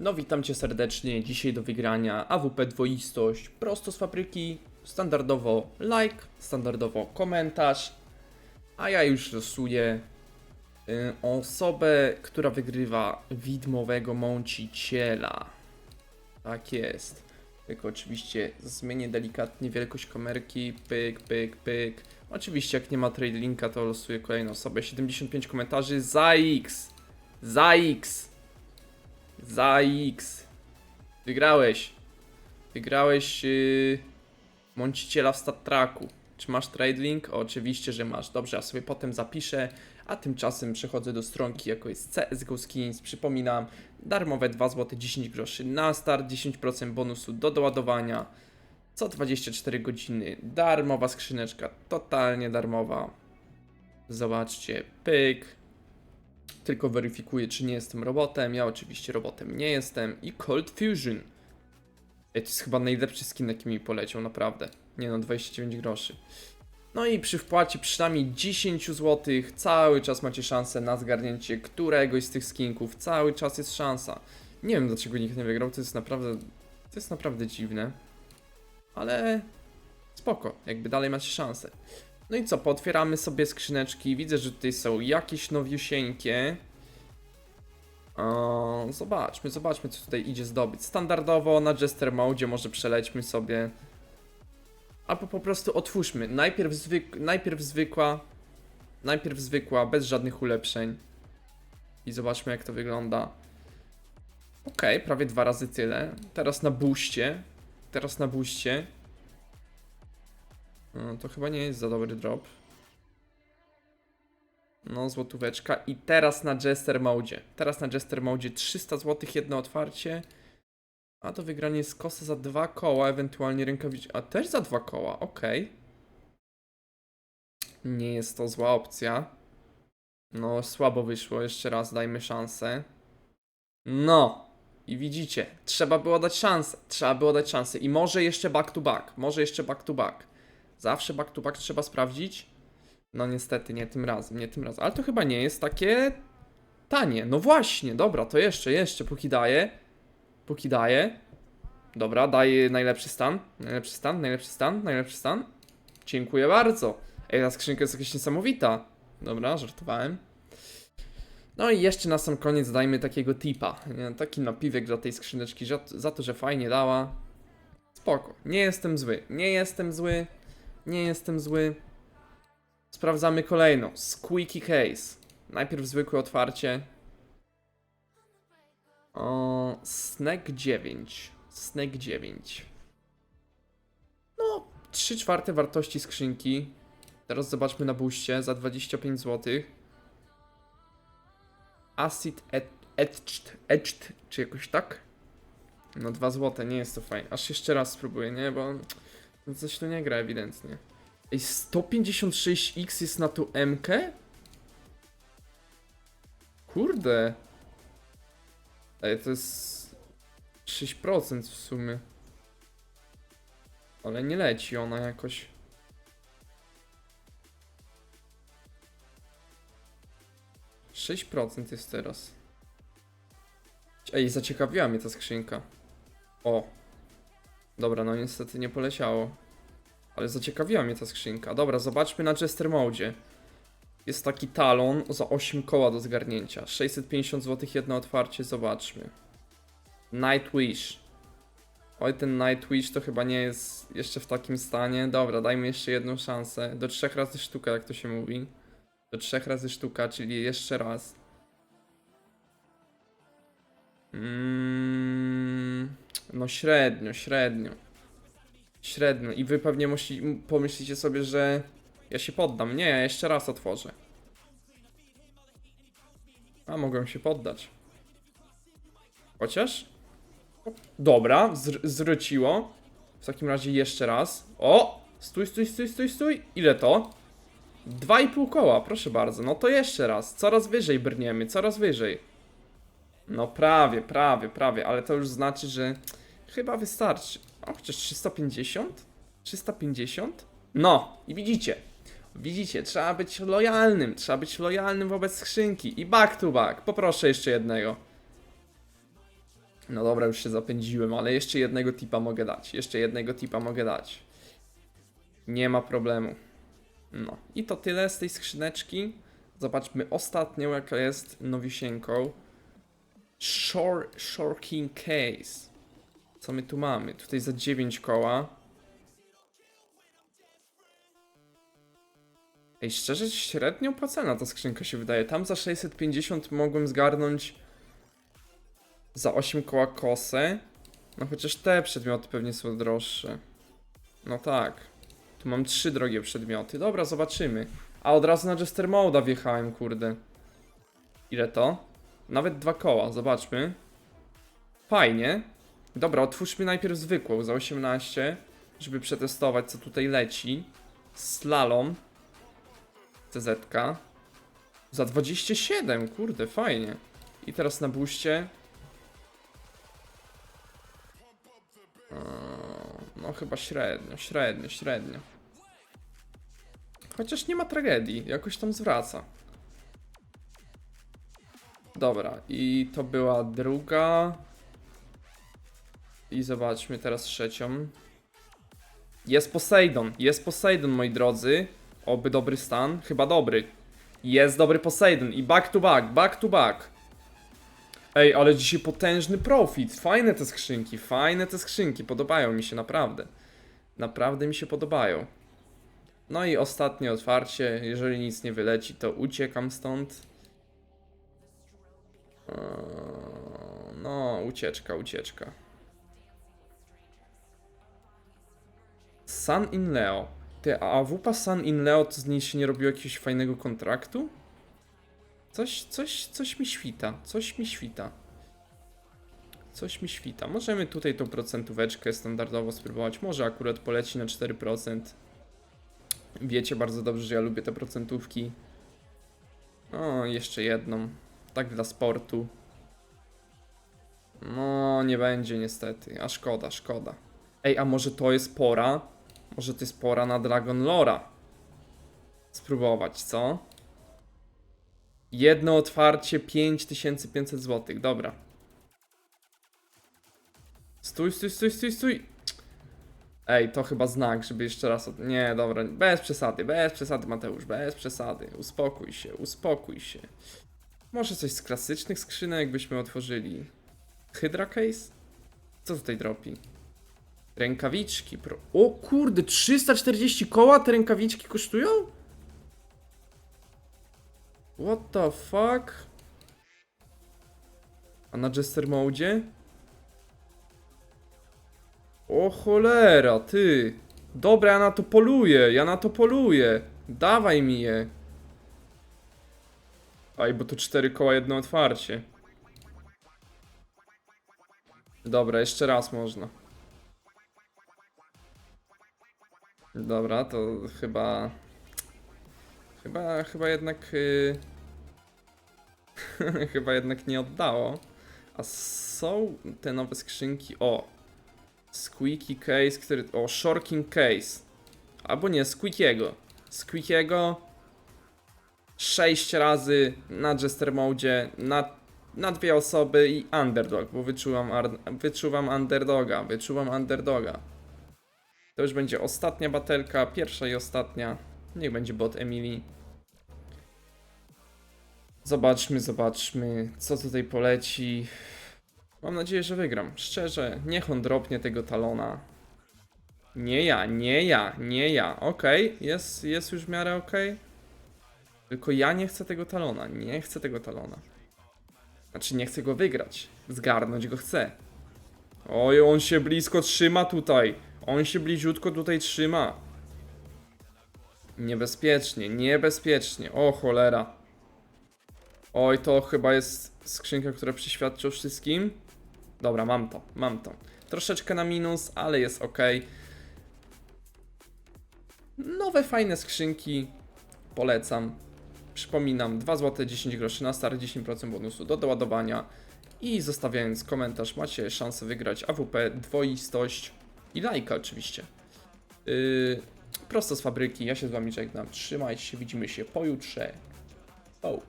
No witam cię serdecznie, dzisiaj do wygrania AWP dwoistość, prosto z fabryki, standardowo like, standardowo komentarz, a ja już losuję y, osobę, która wygrywa widmowego mąciciela. Tak jest. Tylko oczywiście zmienię delikatnie wielkość kamerki, pyk, pyk, pyk. Oczywiście jak nie ma trade linka to losuję kolejną osobę, 75 komentarzy, za X, za X. Za X. Wygrałeś. Wygrałeś yy, mąciciela w stat tracku. Czy masz trade link? Oczywiście, że masz. Dobrze, ja sobie potem zapiszę. A tymczasem przechodzę do stronki, jako jest CSGO Skins. Przypominam, darmowe 2 zł 10 groszy na start, 10% bonusu do doładowania. Co 24 godziny darmowa skrzyneczka, totalnie darmowa. Zobaczcie, pyk, tylko weryfikuję, czy nie jestem robotem. Ja oczywiście robotem nie jestem. I Cold Fusion. Ej, To jest chyba najlepszy skin, jaki mi poleciał, naprawdę. Nie no, 29 groszy. No i przy wpłacie przynajmniej 10 zł cały czas macie szansę na zgarnięcie któregoś z tych skinków. Cały czas jest szansa. Nie wiem dlaczego nikt nie wygrał, to jest naprawdę, to jest naprawdę dziwne. Ale spoko, jakby dalej macie szansę. No i co, pootwieramy sobie skrzyneczki. Widzę, że tutaj są jakieś nowiusieńkie. O, zobaczmy, zobaczmy, co tutaj idzie zdobyć. Standardowo na Jester Mode może przelećmy sobie. Albo po prostu otwórzmy. Najpierw, zwyk najpierw zwykła. Najpierw zwykła, bez żadnych ulepszeń. I zobaczmy, jak to wygląda. Ok, prawie dwa razy tyle. Teraz na buście. Teraz na buście. No, to chyba nie jest za dobry drop. No, złotóweczka. I teraz na Jester Mode. Teraz na Jester Mode 300 zł, jedno otwarcie. A to wygranie jest kosa za dwa koła, ewentualnie rękawiczka. A też za dwa koła, okej. Nie jest to zła opcja. No, słabo wyszło, jeszcze raz dajmy szansę. No, i widzicie, trzeba było dać szansę, trzeba było dać szansę. I może jeszcze back to back, może jeszcze back to back. Zawsze back to back trzeba sprawdzić. No niestety, nie tym razem, nie tym razem. Ale to chyba nie jest takie tanie. No właśnie, dobra, to jeszcze, jeszcze, póki daje. Póki daje. Dobra, daje najlepszy stan. Najlepszy stan, najlepszy stan, najlepszy stan. Dziękuję bardzo. Ej, ta skrzynka jest jakaś niesamowita. Dobra, żartowałem. No i jeszcze na sam koniec dajmy takiego tipa. Taki napiwek dla tej skrzyneczki, za to, że fajnie dała. Spoko. Nie jestem zły. Nie jestem zły. Nie jestem zły. Sprawdzamy kolejną. Squeaky Case. Najpierw zwykłe otwarcie. O, Snack 9. Snack 9. No, 3 czwarte wartości skrzynki. Teraz zobaczmy na buście za 25 zł. Acid et- etched, etched, czy jakoś tak? No 2 złote, nie jest to fajne. Aż jeszcze raz spróbuję, nie? Bo no coś tu nie gra ewidentnie. Ej, 156x jest na tą MK? Kurde. Ej, to jest 6% w sumie. Ale nie leci ona jakoś. Sześć procent jest teraz. Ej, zaciekawiła mnie ta skrzynka. O. Dobra, no niestety nie poleciało. Ale zaciekawiła mnie ta skrzynka. Dobra, zobaczmy na Jester Mode. Jest taki talon za 8 koła do zgarnięcia. 650 zł jedno otwarcie, zobaczmy. Nightwish. Oj, ten Nightwish to chyba nie jest jeszcze w takim stanie. Dobra, dajmy jeszcze jedną szansę. Do trzech razy sztuka, jak to się mówi. Do trzech razy sztuka, czyli jeszcze raz. Mm, no średnio, średnio. Średnio. I wy pewnie musi, pomyślicie sobie, że ja się poddam. Nie, ja jeszcze raz otworzę. A, mogłem się poddać. Chociaż? Dobra, zr zwróciło. W takim razie jeszcze raz. O! Stój, stój, stój, stój, stój. Ile to? Dwa i pół koła, proszę bardzo. No to jeszcze raz. Coraz wyżej brniemy, coraz wyżej. No prawie, prawie, prawie, ale to już znaczy, że chyba wystarczy. O, chociaż 350? 350? No, i widzicie. Widzicie, trzeba być lojalnym, trzeba być lojalnym wobec skrzynki. I back to back, poproszę jeszcze jednego. No dobra, już się zapędziłem, ale jeszcze jednego tipa mogę dać. Jeszcze jednego tipa mogę dać. Nie ma problemu. No i to tyle z tej skrzyneczki. Zobaczmy ostatnią, jaka jest nowisieńką. Shore, Shore King Case. Co my tu mamy? Tutaj za 9 koła. Ej, szczerze, średnio opłacalna ta skrzynka się wydaje. Tam za 650 mogłem zgarnąć za 8 koła kosę. No chociaż te przedmioty pewnie są droższe. No tak. Tu mam trzy drogie przedmioty. Dobra, zobaczymy. A od razu na Jester Moda wjechałem, kurde. Ile to? Nawet dwa koła, zobaczmy. Fajnie. Dobra, otwórzmy najpierw zwykłą za 18, żeby przetestować co tutaj leci. Slalom. CZ. Za 27, kurde, fajnie. I teraz na buście. No chyba średnio, średnio, średnio. Chociaż nie ma tragedii, jakoś tam zwraca. Dobra, i to była druga. I zobaczmy teraz trzecią. Jest Poseidon, jest Poseidon, moi drodzy. Oby dobry stan, chyba dobry. Jest dobry Poseidon i back to back, back to back. Ej, ale dzisiaj potężny profit. Fajne te skrzynki, fajne te skrzynki. Podobają mi się naprawdę. Naprawdę mi się podobają. No i ostatnie otwarcie. Jeżeli nic nie wyleci, to uciekam stąd. Eee, No, ucieczka, ucieczka. Sun in Leo. Ty, a AWP Sun in Leo to z niej się nie robiło jakiegoś fajnego kontraktu? Coś, coś, coś mi świta, coś mi świta. Coś mi świta. Możemy tutaj tą procentóweczkę standardowo spróbować. Może akurat poleci na 4%. Wiecie bardzo dobrze, że ja lubię te procentówki. O, jeszcze jedną. Tak dla sportu. No, nie będzie niestety. A szkoda, szkoda. Ej, a może to jest pora? Może to jest pora na Dragon Lora? Spróbować, co? Jedno otwarcie 5500 zł. Dobra. Stój, stój, stój, stój, stój. Ej, to chyba znak, żeby jeszcze raz. Od... Nie, dobra, bez przesady, bez przesady, Mateusz, bez przesady. Uspokój się, uspokój się. Może coś z klasycznych skrzynek byśmy otworzyli. Hydra Case? Co tutaj dropi? Rękawiczki. Pro... O kurde, 340 koła te rękawiczki kosztują? What the fuck? A na Jester Mode? O cholera, ty. Dobra, ja na to poluję, ja na to poluję. Dawaj mi je. Aj, bo to cztery koła jedno otwarcie. Dobra, jeszcze raz można. Dobra, to chyba... Chyba, chyba jednak... y, chyba jednak nie oddało. A są te nowe skrzynki... O! Squeaky Case, który... O, Shorking Case. Albo nie, Squeakiego. Squeakiego... 6 razy na Jester Mode, na, na dwie osoby i Underdog, bo wyczułam, ar- wyczuwam Underdoga, wyczuwam Underdoga. To już będzie ostatnia batelka, pierwsza i ostatnia. Niech będzie bot Emily. Zobaczmy, zobaczmy, co tutaj poleci. Mam nadzieję, że wygram. Szczerze, niech on dropnie tego talona. Nie ja, nie ja, nie ja. Okej, jest, jest już w miarę okej. Tylko ja nie chcę tego talona, nie chcę tego talona. Znaczy, nie chcę go wygrać. Zgarnąć go chcę. Oj, on się blisko trzyma tutaj. On się bliziutko tutaj trzyma. Niebezpiecznie, niebezpiecznie. O cholera. Oj, to chyba jest skrzynka, która przyświadczy o wszystkim. Dobra, mam to, mam to. Troszeczkę na minus, ale jest ok. Nowe, fajne skrzynki. Polecam. Przypominam, 2 zł 10 groszy na start, 10% bonusu do doładowania. I zostawiając komentarz, macie szansę wygrać AWP, dwoistość i lajka oczywiście. Yy, prosto z fabryki, ja się z wami żegnam. Trzymajcie się, widzimy się pojutrze. O.